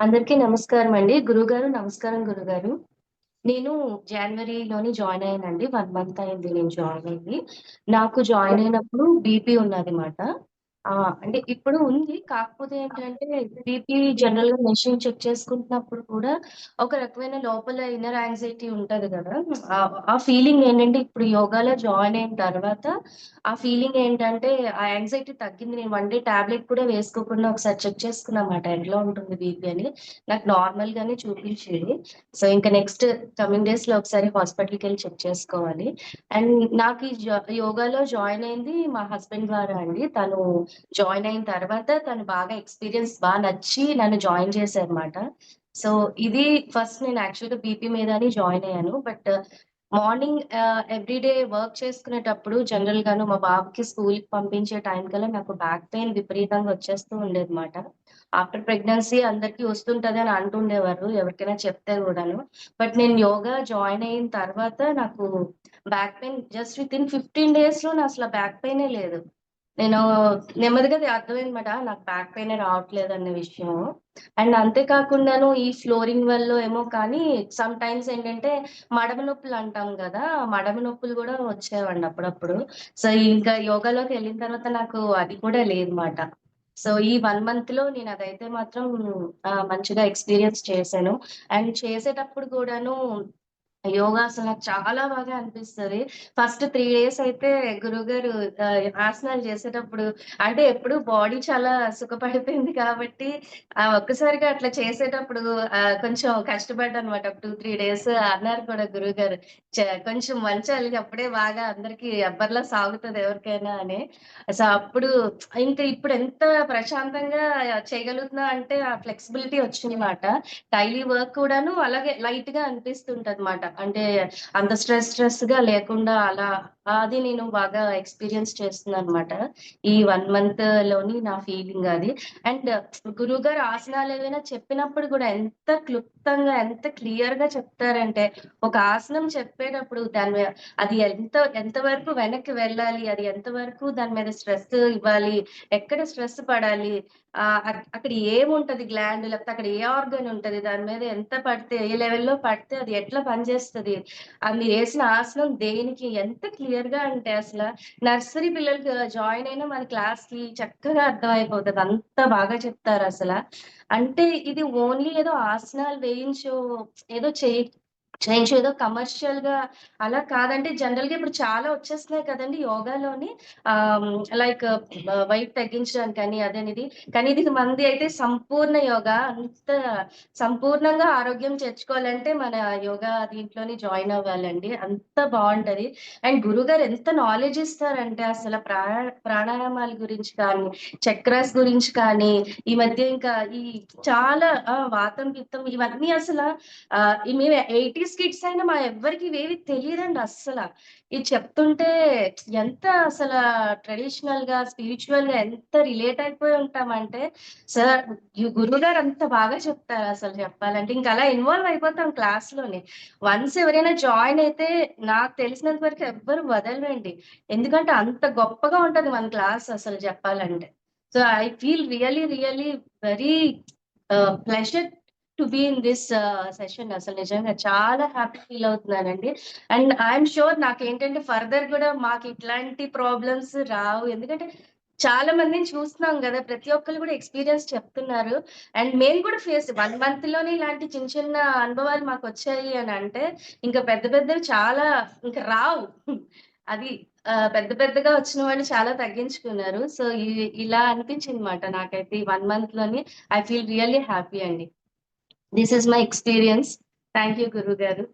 అందరికీ నమస్కారం అండి. గురుగారు నమస్కారం గురుగారు. నేను జనవరిలోని జాయిన్ అయ్యానండి. వన్ మంత్ అయింది నేను జాయిన్ అయ్యి. నాకు జాయిన్ అయినప్పుడు బీపీ ఉన్నది మాట. ఆ! అంటే ఇప్పుడు ఉంది. కాకపోతే ఏంటంటే బీపీ జనరల్‌గా మెషిన్ చెక్ చేసుకుంటున్నప్పుడు కూడా ఒక రకమైన లోపల ఇన్నర్ యాంగ్జైటీ ఉంటది గదా! ఆ ఫీలింగ్ ఏంటంటే ఇప్పుడు యోగాలో జాయిన్ అయిన తర్వాత ఆ ఫీలింగ్ ఏంటంటే ఆ యాంగ్జైటీ తగ్గింది. నేను వన్ డే టాబ్లెట్ కూడా వేసుకోకుండా ఒకసారి చెక్ చేసుకున్నామాట. ఎట్లా ఉంటుంది బీపీ అని. నాకు నార్మల్‌గానే చూపించింది. సో, ఇంక నెక్స్ట్ కమింగ్ డేస్‌లో ఒకసారి హాస్పిటల్‌కెళ్ళి చెక్ చేసుకోవాలి. అండ్ నాకు ఈ జ యోగాలో జాయిన్ అయింది మా హస్బెండ్ ద్వారా అండి. తను జాయిన్ అయిన తర్వాత తను బాగా ఎక్స్‌పీరియన్స్ బాగా నచ్చి నన్ను జాయిన్ చేశారనమాట సో, ఇది ఫస్ట్ నేను యాక్చువల్‌గా బీపీ మీదని జాయిన్ అయ్యాను. బట్ మార్నింగ్ ఎవ్రీడే వర్క్ చేసుకునేటప్పుడు జనరల్ గాను మా బాబుకి స్కూల్‌కి పంపించే టైం కల్లా నాకు బ్యాక్ పెయిన్ విపరీతంగా వచ్చేస్తూ ఉండేది అనమాట ఆఫ్టర్ ప్రెగ్నెన్సీ అందరికి వస్తుంటది అని అంటుండేవారు. ఎవరికైనా చెప్తే కూడాను బట్ నేను యోగా జాయిన్ అయిన తర్వాత నాకు back pain just with in fifteen డేస్లో నా అసలు బ్యాక్ పెయినే లేదు. నేను నెమ్మదిగా అది అర్థమైందన్నమాట. నాకు బ్యాక్ పైన రావట్లేదు అన్న విషయం. అండ్ అంతే కాకుండాను ఈ ఫ్లోరింగ్ వల్ల ఏమో కానీ సమ్ టైమ్స్ ఏంటంటే మడమ నొప్పులు అంటాం కదా మడమ నొప్పులు కూడా వచ్చేవండి అప్పుడప్పుడు. సో, ఇంకా యోగాలోకెళ్ళిన తర్వాత నాకు అది కూడా లేదన్నమాట. సో, ఈ వన్ మంత్లో నేను అదైతే మాత్రం మంచిగా ఎక్స్‌పీరియన్స్ చేశాను. అండ్ చేసేటప్పుడు కూడాను యోగా అసలు నాకు చాలా బాగా అనిపిస్తది. ఫస్ట్ త్రీ డేస్ అయితే గురువుగారు ఆసనాలు చేసేటప్పుడు అంటే ఎప్పుడు బాడీ చాలా సుఖపడిపోయింది కాబట్టి ఒక్కసారిగా అట్లా చేసేటప్పుడు కొంచెం కష్టపడ్డానన్నమాట. ఒక 2, 3 డేస్ అన్నారు కూడా గురువుగారు. చ కొంచెం వంచాలి అప్పుడే బాగా అందరికి అబ్బర్లా సాగుతది ఎవరికైనా అని. సో, అప్పుడు ఇంకా ఇప్పుడు ఎంత ప్రశాంతంగా చేయగలుగుతున్నా అంటే ఆ ఫ్లెక్సిబిలిటీ వచ్చింది మాట డైలీ వర్క్ కూడాను అలాగే లైట్గా అనిపిస్తుంటది అనమాట అంటే అంత స్ట్రెస్ స్ట్రెస్గా లేకుండా అలా అది నేను బాగా ఎక్స్‌పీరియన్స్ చేస్తున్నాను అనమాట ఈ వన్ మంత్లోని నా ఫీలింగ్ అది. అండ్ గురువు గారు ఆసనాలు ఏవైనా చెప్పినప్పుడు కూడా ఎంత క్లుప్ క్లుప్తంగా, ఎంత క్లియర్గా చెప్తారంటే ఒక ఆసనం చెప్పేటప్పుడు దాని మీద అది ఎంత ఎంత వరకు వెనక్కి వెళ్ళాలి, అది ఎంత వరకు దాని మీద స్ట్రెస్ ఇవ్వాలి, ఎక్కడ స్ట్రెస్ పడాలి, ఆ అక్కడ ఏముంటది గ్లాండ్ లేకపోతే అక్కడ ఏ ఆర్గాన్ ఉంటది, దాని మీద ఎంత పడితే ఏ లెవెల్‌లో పడితే అది ఎట్లా పనిచేస్తుంది అది వేసిన ఆసనం దేనికి ఎంత క్లియర్గా అంటే అసలు నర్సరీ పిల్లలకి జాయిన్ అయిన మన క్లాస్కి చక్కగా అర్థమైపోతది. అంత బాగా చెప్తారు అసలు అంటే ఇది ఓన్లీ ఏదో ఆసనాలు వేయించో ఏదో చేయి చేయించో ఏదో కమర్షియల్‌గా అలా కాదంటే జనరల్గా ఇప్పుడు చాలా వచ్చేస్తున్నాయి కదండి యోగాలోని. ఆ లైక్ తగ్గించడానికి తగ్గించడానికని అదనిది. కానీ ఇది మంది అయితే సంపూర్ణ యోగా. అంత సంపూర్ణంగా ఆరోగ్యం తెచ్చుకోవాలంటే మన యోగా దీంట్లోని జాయిన్ అవ్వాలండి. అంత బాగుంటది అండ్ గురుగారు ఎంత నాలెడ్జ్ ఇస్తారంటే అసలు ప్రాణ ప్రాణాయామాల గురించి కానీ, చక్రాస్ గురించి కానీ, ఈ మధ్య ఇంకా ఈ చాలా వాతం, పిత్తం ఇవన్నీ అసలు ఆహ్, మేము 80స్ కిడ్స్ అయినా మా ఎవ్వరికి ఇవేవి తెలియదండి అస్సలు ఇది చెప్తుంటే ఎంత అసలు ట్రెడిషనల్గా స్పిరిచువల్గా ఎంత రిలేట్ అయిపోయి ఉంటామంటే సార్ గురువు గారు అంత బాగా చెప్తారు అసలు చెప్పాలంటే. ఇంకా అలా ఇన్వాల్వ్ అయిపోతాం క్లాస్లోనే వన్స్ ఎవరైనా జాయిన్ అయితే నాకు తెలిసినంత వరకు ఎవ్వరు వదలండి ఎందుకంటే అంత గొప్పగా ఉంటది మన క్లాస్ అసలు చెప్పాలంటే. So, I feel really, really very pleasure pleasure to be in this session అసలు నిజంగా చాలా హ్యాపీ ఫీల్ అవుతున్నానండి. అండ్ ఐ షూర్ నాకు ఏంటంటే ఫర్దర్ కూడా మాకు ఇట్లాంటి ప్రాబ్లమ్స్ రావు. ఎందుకంటే చాలా మందిని చూస్తున్నాం కదా ప్రతి ఒక్కళ్ళు కూడా ఎక్స్‌పీరియన్స్ చెప్తున్నారు. అండ్ మేము కూడా ఫేస్ వన్ మంత్లోనే ఇలాంటి చిన్న చిన్న అనుభవాలు మాకు వచ్చాయి అని అంటే ఇంకా పెద్ద పెద్దవి చాలా ఇంకా రావు. అది పెద్ద పెద్దగా వచ్చిన వాళ్ళు చాలా తగ్గించుకున్నారు. సో, ఇలా అనిపించింది మాట నాకైతే ఈ 1 మంత్‌లోని. ఐ ఫీల్ రియల్లీ హ్యాపీ అండి. This is my experience. Thank you, Guru Garu.